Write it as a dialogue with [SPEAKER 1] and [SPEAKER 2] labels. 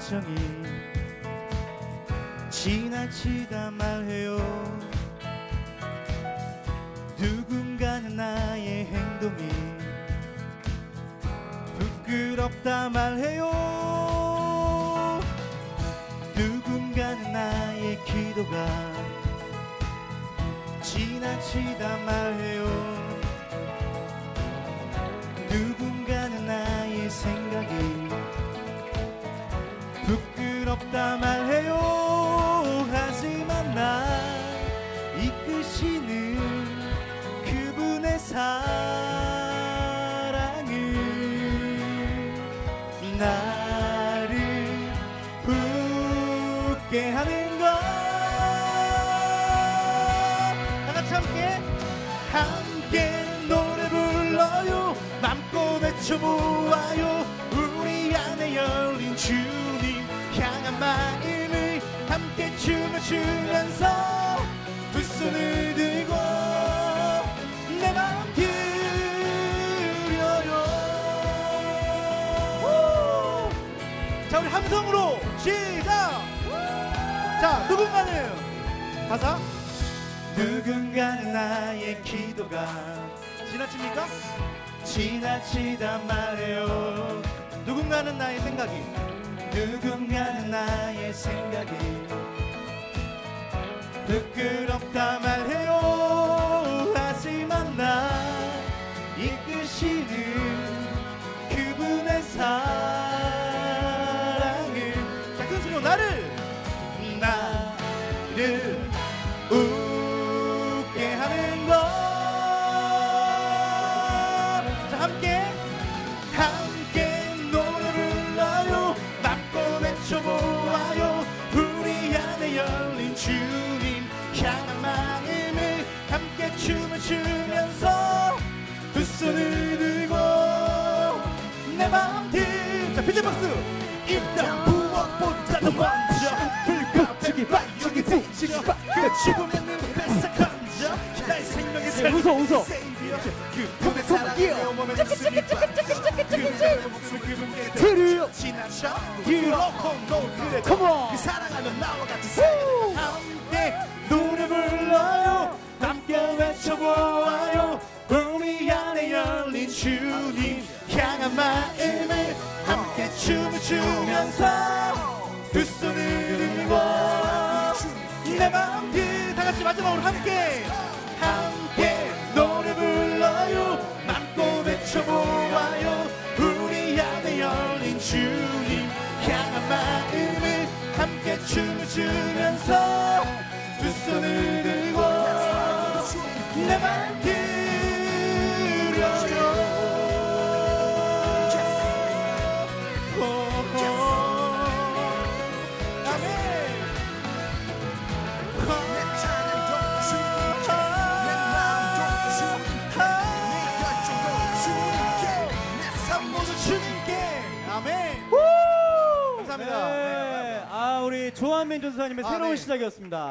[SPEAKER 1] 감정이 지나치다 말해요. 누군가는 나의 행동이 부끄럽다 말해요. 누군가는 나의 기도가 지나치다 말해요 나를 웃게 하는 것. 다같이 함께? 함께 노래 불러요. 맘껏 외쳐보아요. 우리 안에 열린 주님 향한 마 우리 함성으로 시작! 자 누군가는 가사? 누군가는 나의 기도가 지나칩니까? 지나치다 말해요. 누군가는 나의 생각이? 누군가는 나의 생각이 부끄럽다 말해요 자, 비트박스. 일단 무엇보다도 먼저 불꽃지기 반짝이 빛이 그 죽으면 는 뺏어간다 나의 생명의 새
[SPEAKER 2] 웃어 웃어
[SPEAKER 1] 그 품에 사랑을 몸에 있으니까 그분께
[SPEAKER 2] 트리오
[SPEAKER 1] 지나쳐 유로콘도 그래
[SPEAKER 2] Come on.
[SPEAKER 1] 그 사랑하는 나와 같이 살아 함께 노래 불러요 함께 외쳐보아요 우리 안에 열린 주님 향한 함께 춤을 추면서 두 손을 들고 내 마음 다 같이 마지막으로 함께 함께 노래 불러요. 맘껏 외쳐보아요. 우리 안에 열린 주님 향한 마음을 함께 춤을 추면서 두 손을 들고 내 마음 드
[SPEAKER 2] 네. 아 우리 조한민 전사님의 새로운
[SPEAKER 1] 네.
[SPEAKER 2] 시작이었습니다